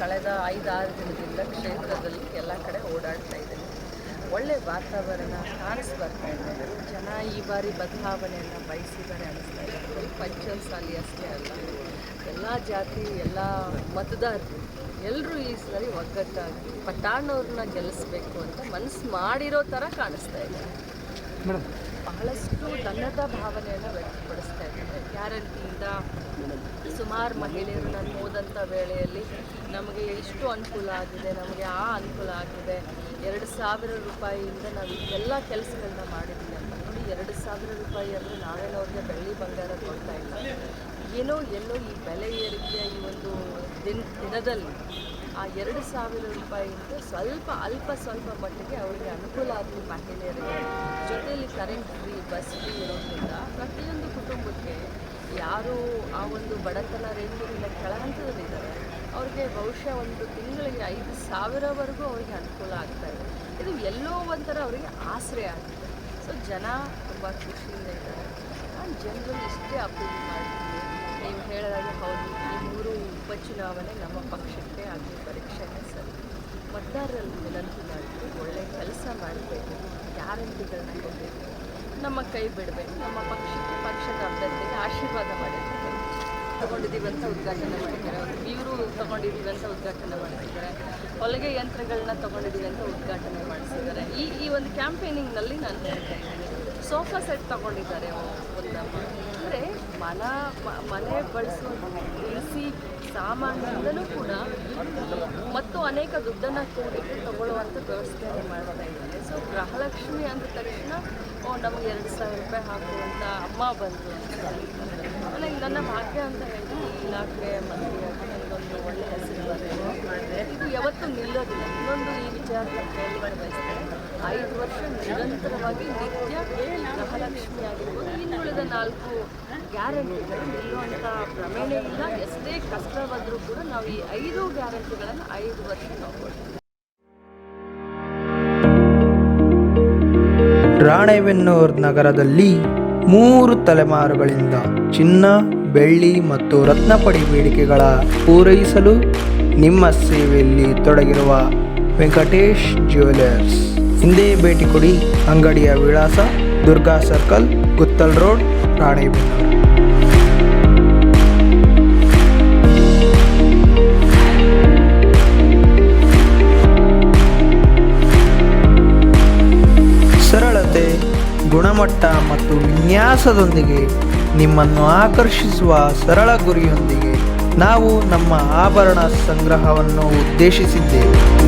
ಕಳೆದ ಐದಾರು ದಿನದಿಂದ ಕ್ಷೇತ್ರದಲ್ಲಿ ಎಲ್ಲ ಕಡೆ ಓಡಾಡ್ತಾ ಇದ್ದೀನಿ. ಒಳ್ಳೆ ವಾತಾವರಣ ಕಾಣಿಸ್ ಬರ್ತಾ ಇದೆ. ಜನ ಈ ಬಾರಿ ಬದಲಾವಣೆಯನ್ನು ಬಯಸಿದ್ದಾರೆ ಅನಿಸ್ತಾ ಇದೆ. ಬರೀ ಪಂಚಮಸಾಲಿ ಅಷ್ಟೇ ಅಲ್ಲ. ಎಲ್ಲ ಜಾತಿ ಎಲ್ಲ ಮತದಾರರು ಎಲ್ಲರೂ ಈ ಸರಿ ಒಗ್ಗಟ್ಟಾಗಿ ಪಟ್ಟಾಣವ್ರನ್ನ ಗೆಲ್ಲಿಸ್ಬೇಕು ಅಂತ ಮನಸ್ಸು ಮಾಡಿರೋ ಥರ ಕಾಣಿಸ್ತಾ ಇದೆ. ಬಹಳಷ್ಟು ಧನ್ಯತಾ ಭಾವನೆಯನ್ನು ವ್ಯಕ್ತಪಡಿಸ್ತಾ ಇದ್ದಾರೆ. ಗ್ಯಾರಂಟಿಯಿಂದ ಸುಮಾರು ಮಹಿಳೆಯರು ನಾನು ಹೋದಂಥ ವೇಳೆಯಲ್ಲಿ ನಮಗೆ ಎಷ್ಟು ಅನುಕೂಲ ಆಗಿದೆ, ನಮಗೆ ಆ ಅನುಕೂಲ ಆಗಿದೆ. ಎರಡು ಸಾವಿರ ರೂಪಾಯಿಯಿಂದ ನಾವು ಎಲ್ಲ ಕೆಲಸಗಳನ್ನ ಮಾಡಿದ್ದೀವಿ ಅಂತ ನೋಡಿ ಎರಡು ಸಾವಿರ ರೂಪಾಯಿ ಅಂದರೆ ನಾವೇನೋ ಅವ್ರಿಗೆ ಬೆಳ್ಳಿ ಬಂಗಾರ ಕೊಡ್ತಾ ಇಲ್ಲ. ಏನೋ ಎಲ್ಲೋ ಈ ಬೆಲೆ ಏರಿಕೆಯ ಈ ಒಂದು ದಿನ, ದಿನದಲ್ಲಿ ಆ ಎರಡು ಸಾವಿರ ರೂಪಾಯಿಯಿಂದ ಸ್ವಲ್ಪ ಅಲ್ಪ ಸ್ವಲ್ಪ ಮಟ್ಟಿಗೆ ಅವರಿಗೆ ಅನುಕೂಲ ಆಗಲಿ ಮಹಿಳೆಯರಿಗೆ. ಜೊತೆಯಲ್ಲಿ ಕರೆಂಟ್ ಫ್ರೀ ಬಸ್ ಫ್ರೀ ಇರೋದ್ರಿಂದ ಕುಟುಂಬಕ್ಕೆ ಯಾರು ಆ ಒಂದು ಬಡತನ ರೇಖೆಯಿಂದ ಕೆಳಹಂತದಲ್ಲಿದ್ದಾರೆ, ಅವ್ರಿಗೆ ಬಹುಶಃ ಒಂದು ತಿಂಗಳಿಗೆ ಐದು ಸಾವಿರವರೆಗೂ ಅವರಿಗೆ ಅನುಕೂಲ ಆಗ್ತಾ ಇದೆ. ಇದು ಎಲ್ಲೋ ಒಂಥರ ಅವರಿಗೆ ಆಸರೆ ಆಗಿದೆ ಸೊ ಜನ ತುಂಬ ಖುಷಿಯಿಂದ ಇದ್ದಾರೆ. ನಾನು ಜನರಲ್ಲಿ ಇಷ್ಟೇ ಅಪೀಲ್ ಮಾಡ್ತೀನಿ ನೀವು ಹೇಳಿದಾಗ ಹೌದು, ಈ ಮೂರು ಉಪಚುನಾವಣೆ ನಮ್ಮ ಪಕ್ಷಕ್ಕೆ ಆಗಲಿ ಪರೀಕ್ಷೆಗೆ ಸರಿ. ಮತದಾರರಲ್ಲಿ ವಿನಂತಿ ಮಾಡಬೇಕು ಒಳ್ಳೆ ಕೆಲಸ ಮಾಡಬೇಕು. ಗ್ಯಾರಂಟಿಗಳನ್ನ ಕೊಡಬೇಕು. ನಮ್ಮ ಕೈ ಬಿಡಬೇಕು. ನಮ್ಮ ಪಕ್ಷಕ್ಕೆ ಪಕ್ಷದ ಅಭ್ಯರ್ಥಿಗೆ ಆಶೀರ್ವಾದ ಮಾಡಿರ್ತಾರೆ. ತಗೊಂಡಿದ್ದೀವಿ ಅಂತ ಉದ್ಘಾಟನೆ ಮಾಡಿದ್ದಾರೆ ಇವರು ತಗೊಂಡಿದ್ದೀವಿ ಅಂತ ಉದ್ಘಾಟನೆ ಮಾಡಿಸಿದ್ದಾರೆ ಹೊಲಿಗೆ ಯಂತ್ರಗಳನ್ನ ತಗೊಂಡಿದ್ದೀವಿ ಅಂತ ಉದ್ಘಾಟನೆ ಮಾಡಿಸಿದ್ದಾರೆ ಈ ಈ ಒಂದು ಕ್ಯಾಂಪೇನಿಂಗ್ನಲ್ಲಿ ನಾನು ಹೇಳ್ತಾ ಇದ್ದೀನಿ. ಸೋಫಾ ಸೆಟ್ ತಗೊಂಡಿದ್ದಾರೆ ಒಂದು ಅಂದರೆ ಮನ ಮನೆ ಬಳಸುವ ಸಾಮಾನಿಂದಲೂ ಕೂಡ ಮತ್ತು ಅನೇಕ ದುಡ್ಡನ್ನು ಕೂಡಿಟ್ಟು ತಗೊಳ್ಳುವಂಥ ವ್ಯವಸ್ಥೆಯನ್ನು ಮಾಡ್ತಾ ಇದ್ದಾರೆ. ಸೊ ಗೃಹಲಕ್ಷ್ಮಿ ಅಂದ ತಕ್ಷಣ, ಓ, ನಮಗೆ ಎರಡು ಸಾವಿರ ರೂಪಾಯಿ ಹಾಕುವಂಥ ಅಮ್ಮ ಹೇಳ್ತಾರೆ ನನಗೆ ನನ್ನ ಭಾಗ್ಯ ಅಂತ ಹೇಳಿ ಈ ಇಲಾಖೆ ಮಂತ್ರಿಯಾಗಿ ನನಗೊಂದು ಒಳ್ಳೆಯ ಹೆಸರು ಮಾಡಿದೆ. ಇದು ಯಾವತ್ತೂ ನಿಲ್ಲೋದಿಲ್ಲ. ಇನ್ನೊಂದು ಈ ವಿಚಾರಕ್ಕೆ ಕೇಳಿ ಬಯಸ್ತೇನೆ ಐದು ವರ್ಷ ನಿರಂತರವಾಗಿ ನಿತ್ಯ ಗೃಹಲಕ್ಷ್ಮಿ ಆಗಿರ್ಬೋದು ನಾಲ್ಕು ಗ್ಯಾರಂಟಿಗಳು ನಿಲ್ಲುವಂಥ ಪ್ರಮೇಯ ಇಲ್ಲ ಎಷ್ಟೇ ಕಷ್ಟವಾದರೂ ಕೂಡ ನಾವು ಈ ಐದು ಗ್ಯಾರಂಟಿಗಳನ್ನು ಐದು ವರ್ಷ ನೋಡ್ಬೋದು. ರಾಣೆಬೆನ್ನೂರು ನಗರದಲ್ಲಿ ಮೂರು ತಲೆಮಾರುಗಳಿಂದ ಚಿನ್ನ, ಬೆಳ್ಳಿ ಮತ್ತು ರತ್ನಪಡಿ ಬೇಡಿಕೆಗಳ ಪೂರೈಸಲು ನಿಮ್ಮ ಸೇವೆಯಲ್ಲಿ ತೊಡಗಿರುವ ವೆಂಕಟೇಶ್ ಜ್ಯುವೆಲರ್ಸ್. ಹಿಂದೆ ಭೇಟಿ ಕೊಡಿ ಅಂಗಡಿಯ ವಿಳಾಸ ದುರ್ಗಾ ಸರ್ಕಲ್, ಗುತ್ತಲ್ ರೋಡ್, ರಾಣೆಬೆನ್ನೂರು. ಸರಳತೆ, ಗುಣಮಟ್ಟ ಮತ್ತು ವಿನ್ಯಾಸದೊಂದಿಗೆ ನಿಮ್ಮನ್ನು ಆಕರ್ಷಿಸುವ ಸರಳ ಗುರಿಯೊಂದಿಗೆ ನಾವು ನಮ್ಮ ಆಭರಣ ಸಂಗ್ರಹವನ್ನು ಉದ್ದೇಶಿಸಿದ್ದೇವೆ.